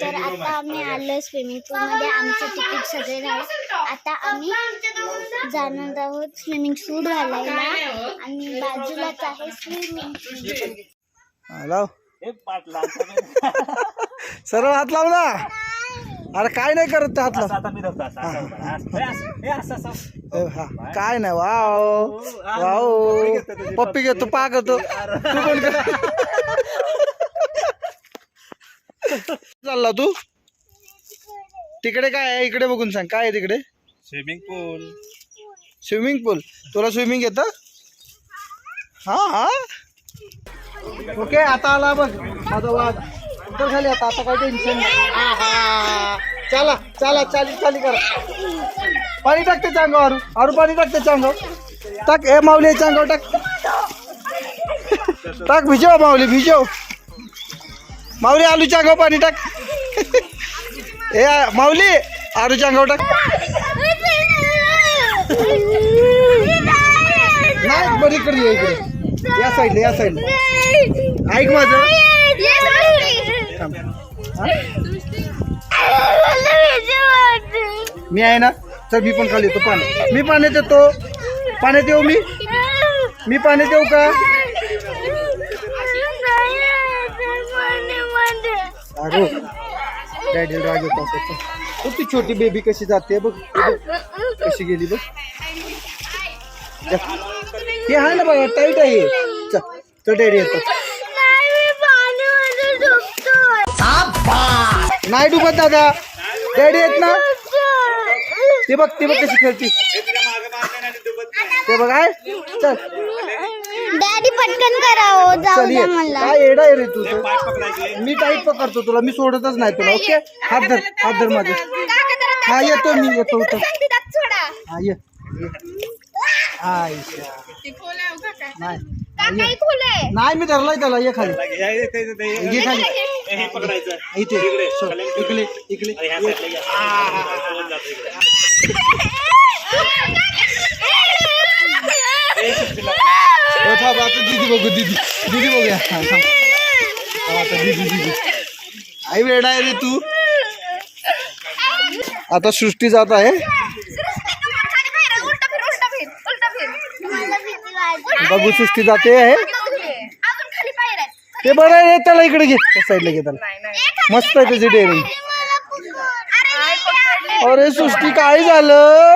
तर आता आम्ही आलो स्विमिंग पूल मध्ये. आमचं तिकीट सगळे झालं. आता आम्ही जाणार आहोत स्विमिंग सूट घालायला. आणि बाजूलाच आहे स्विमिंग पूल लाव. सरळ हात लाव ना. अरे काय नाही करत ते हात लाव. होतं. हे. हे हा काय नाही वाव. वाव. पप्पी घेतो पा करतो तू कर? चालला तू? तिकडे काय आहे? इकडे बघून सांग. काय आहे तिकडे? स्विमिंग पूल स्विमिंग पूल तुला स्विमिंग येतं? हा हा? ओके आता आला बघ. माझा वाघ उतर खाली आता. आता काय टेन्शन चला चला चाली चाली करा. पाणी टाकते चांगावर आरू. पाणी टाकते चांगावर टाक ए माऊली चांगावर टाक. टाक भिजव माऊली भिजव. माऊली आलू चांगाव पाणी टाक. ए माऊली आरू चांगाव टाक. नाही बरी इकडे ये इकडे. या साईडला या साईडला. ऐक माझं. थांब. हा? मी आहे ना चल मी पण खाली येतो पाणी. मी पाण्यात येतो. पाण्यात येऊ मी? मी पाण्यात येऊ का? अगो डॅडी राग येतो असं. बघ ती छोटी बेबी कशी जाते बघ हे. कशी गेली बघ. हे आहे ना बघा टाईट आहे हे. चल तो डॅडी येतो नाही डुबत दादा डॅडी येत ना ते बघ ते बघ कशी खेळती ते बघ आहे चल डॅडी पटकन करावं जाऊ चल ये. द्या मला. काय येडा आहे रे तू तर. मी टाईट पकडतो तुला मी सोडतच नाही तुला ओके? हात धर हात धर माझे. हा येतो मी येतो उतर हा ये. हा. नाही. हा, मी धरलाय त्याला ये खाली. हे- हे- हे- हे- ये खाली. हे- हे. पकडायचं. इथे सो, इकडे इकडे. ये. हे ओ, थांब आता दीदी बघू दीदी दीदी हा, थांब. हा, दीदी दीदी आई वेडा आहे रे तू आता सृष्टी जात आहे जाते ते इकडे घे साईडला घे त्याला मस्त आहे त्याची डेअरिंग अरे सृष्टी काय झालं.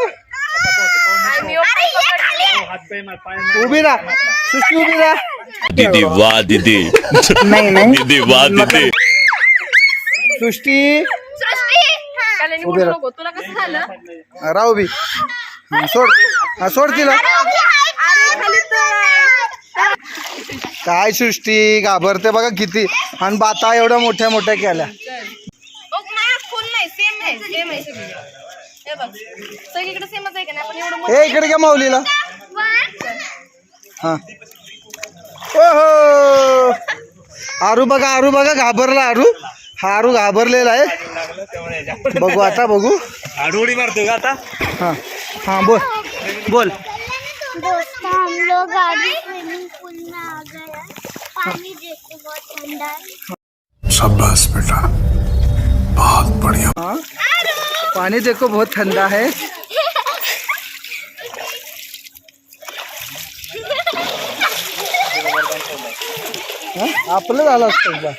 उभी सृष्टी उभी राहा। दीदी वाह दीदी। नाही नाही। दीदी वाह दीदी। सृष्टी। उभी राहा। तुला कसं झालं? राहू बी हा, सोड. हा सोड तिला. काय सृष्टी घाबरते बघा किती. आणि बाता एवढ्या मोठ्या मोठ्या केल्या. बघ माझा फोन नाही सेम आहे सेम आहे सगळी. हे बघ. सगळीकडे सेमच आहे का नाही? आपण एवढं मोठं- ए इकडे घ्या माऊलीला हा. आरू बघा आरू बघा घाबरला आरू. हा आरू घाबरलेला आहे. ह्याच्यावर. बघू आता बघू. आडोळी मारतो का आता? हा. हा बोल. बोल. दोस्तों हम लोग गाड़ी स्विमिंग पूल में आ गए पानी देखते बहुत ठंडा है शाबाश बेटा। बहुत बढ़िया। हाँ? पानी देखो बहुत ठंडा है। आपलं झालं असतं एकदा.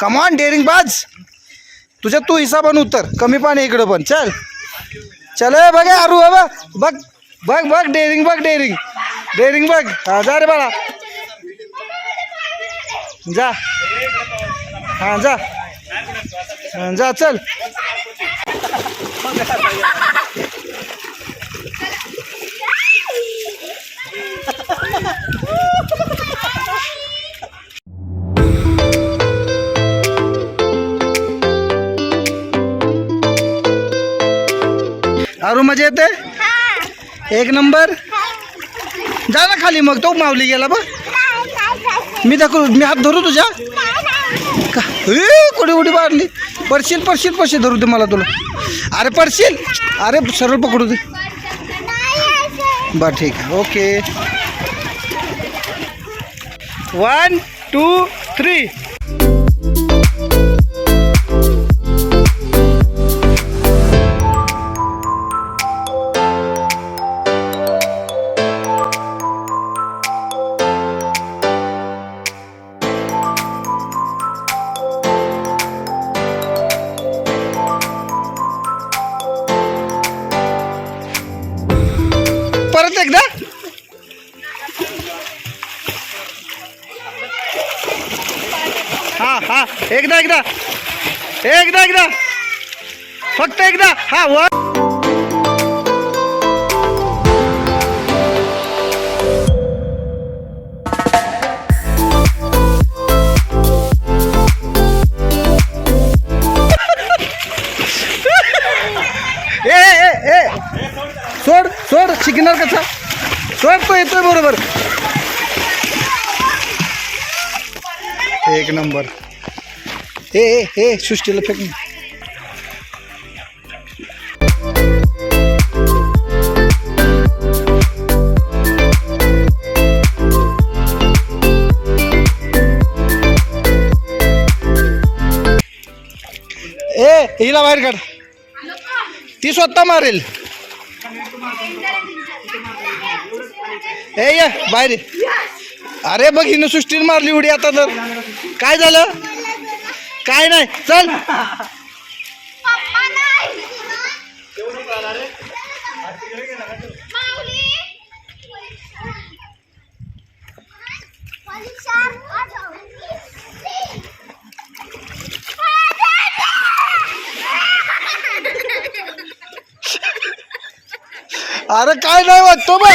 कमान डेअरिंग बाज. तुझ्या तू हिसाबान उतर. कमी पाणी इकडं पण. चल. चल बघ अरू बाबा बघ. बघ बघ डेअरिंग बघ डेअरिंग डेअरिंग बघ. हा जा रे बाळा. जा. हा जा. हा, जा चल. अरू मजा येते एक नंबर. जा ना खाली मग तो माऊली गेला बघ. मी दाखवू मी हात धरू तुझ्या? का? ए, कुठे उडी मारली? पडशील पडशील पैसे धरू दे मला तुला. अरे पडशील? अरे सरळ पकडू दे. बरं ठीक आहे. ओके. वन टू थ्री हा वर ए ए ए. सोड सोड शिकणार कसा? सोड तो येतोय बरोबर. एक नंबर. ए ए ए सृष्टीला फेक हिला बाहेर काढ. ती स्वतः मारेल. ए या बाहेर अरे बघ हिनं सुष्टीन मारली उडी आता तर. काय झालं? काय नाही. चल. अरे काय नाही वाटतो बा.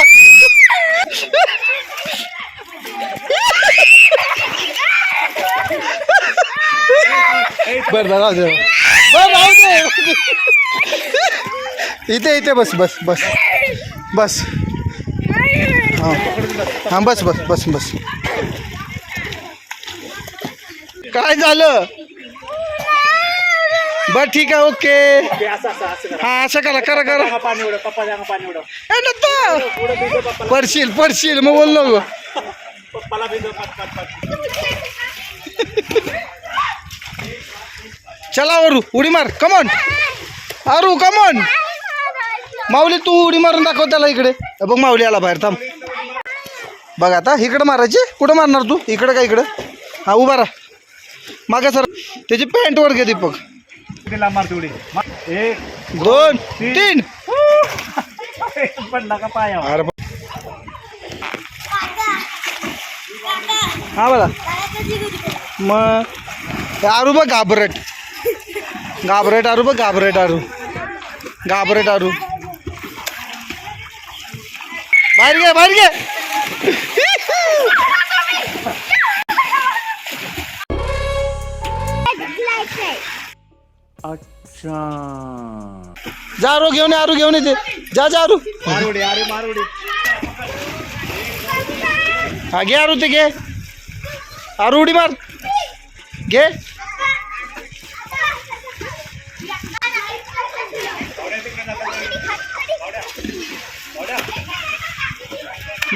बर राहू दे. बर राहू दे. इथे इथे बस बस बस. बस. हां. हां बस बस बस बस. काय झालं? बर ठीक आहे ओके. हा असं करा करा करा. पाणी उडव पप्पा अंगा पाणी उडव ए, नको. पडशील पडशील मग बोललो गो पप्पाला भिजव पाच पाच पाच चला अरू उडी मार कमॉन अरू कमॉन माऊली तू उडी मारून दाखव त्याला इकडे. हे बघ माऊली आला बाहेर थांब. बघ आता इकडं मारायची. कुठं मारणार तू? इकडं का इकडं? हा उभा राहा. मागे सर त्याची पॅन्ट वर घे दीपक. तिला मारते उडी एक दोन तीन. पडला का बघ. हा बघा. मग हे आरू बघ घाबरट. घाबरट आरू बघ घाबरट आरू घाबरट आरू बाहेर घे बाहेर घे. जा आरू घेऊन ये आरू घेऊन येते. जा जा आरू मार उडी अरे मार उडी हा घे आरू ते घे. आरू उडी मार. घे.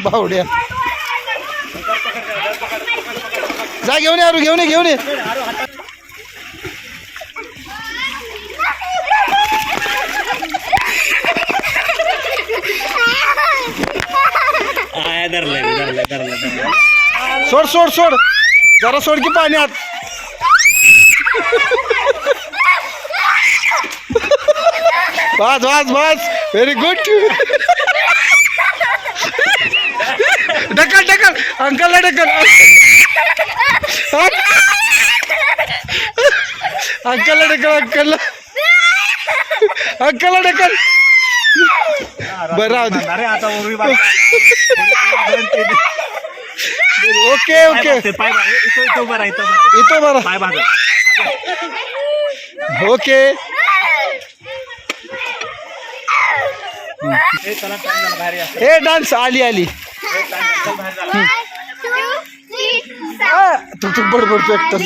बावड्या. जा घेऊन ये आरू घेऊन ये घेऊन ये आय धरलंय धरलंय धरलंय धरलंय. सोड सोड सोड. जरा सोड की पाण्यात बस बस बस व्हेरी गुड ढकल ढकल. अंकलला ढकल. अंकलला ढकल अंकलला. अंकलला ढकल. बरं आता ओके ओके. पाय इथं बरं पाय ओके. हे डान्स आली आली. तू तू बडबडतो एकटाच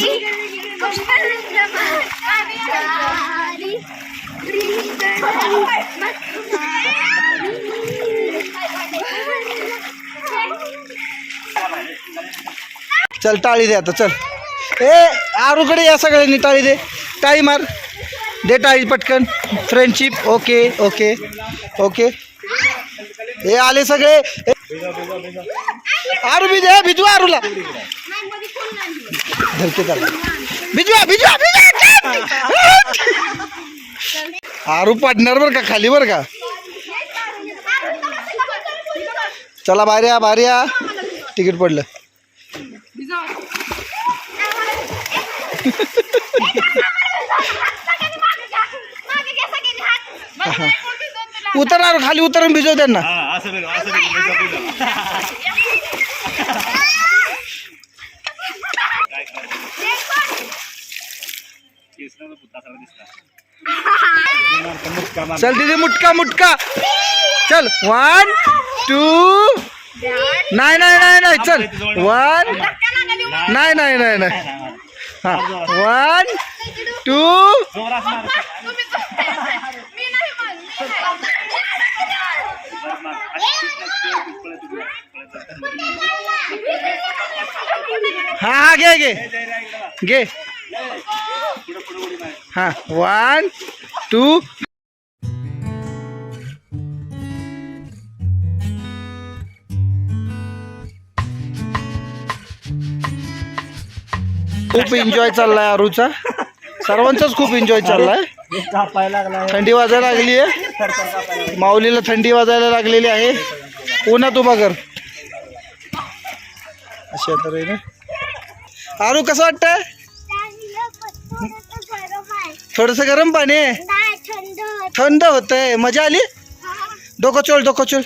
चल टाळी दे आता चल. ए आरूकडे या सगळ्यांनी टाळी दे. टाळी मार. दे टाळी पटकन. फ्रेंडशिप ओके ओके ओके हे आले सगळे. आरू बी दे भिजवा आरूला. धरके त्याला. भिजवा भिजवा भिजवा आरू पडणार बरं का खाली बरं का? चला बाहेर या बाहेर या. तिकीट पडलं. उतर आरू खाली उतरून भिजव त्यांना. हा. चल दीदी मुटका मुटका. चल वन टू नाही नाही नाही नाही चल. वन नाही नाही नाही नाही. वन टू हा हा घे घे. घे. हा वन टू खूप एन्जॉय चाललाय आरूचा. सर्वांचाच खूप एन्जॉय चाललाय. थंडी वाजायला लागली आहे. माऊलीला थंडी वाजायला लागलेली आहे. उन्हात उभा कर अशा तऱ्हेने आरू कसं वाटतंय? थोडस गरम पाणी आहे. थंड थंड होतंय. मजा आली? डोकं चोल डोकं चोल.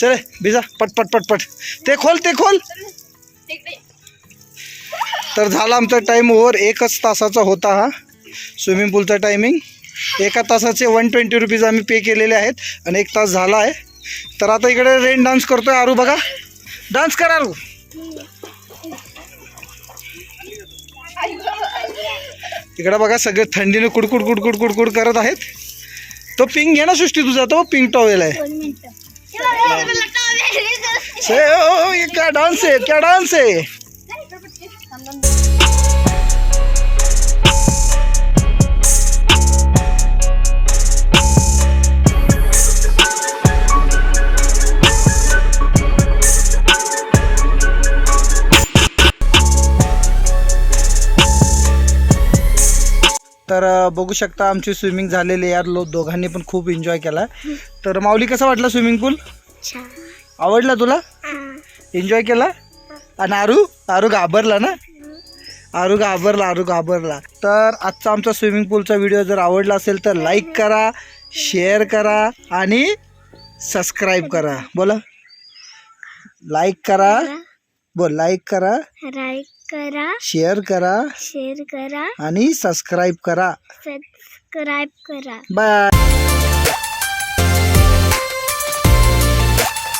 चले भिजा. पट पट पट पट. ते खोल ते खोल. तर झाला आमचा टाईम ओव्हर एकच तासाचा होता हा. स्विमिंग पूलचा टायमिंग एका तासाचे वन ट्वेंटी रुपीज आम्ही पे केलेले आहेत आणि एक तास झाला आहे. तर आता इकडे रेन डान्स करतोय आरू बघा. डान्स करा आरू. इकडे बघा सगळे थंडीने कुडकुड कुडकुड कुडकुड करत आहेत. तो पिंक घे ना सृष्टी तुझा तो पिंक टॉवेल आहे. से ओ, ओ, ये क्या डांस है क्या डांस है बघू शकता आमची स्विमिंग झालेली यार लो दोघांनी पण खूप एन्जॉय केला. तर माऊली कसा वाटला स्विमिंग पूल आवडला तुला? एन्जॉय केला? आणि आरू? आरू घाबरला ना? आरू घाबरला आरू घाबरला. तर आजचा आमचा स्विमिंग पूलचा व्हिडिओ जर आवडला असेल तर लाईक करा शेअर करा आणि सबस्क्राईब करा. बोला. लाईक करा. बोल लाईक करा. लाईक करा शेअर करा शेअर करा आणि सबस्क्राईब करा. सबस्क्राईब करा. बाय.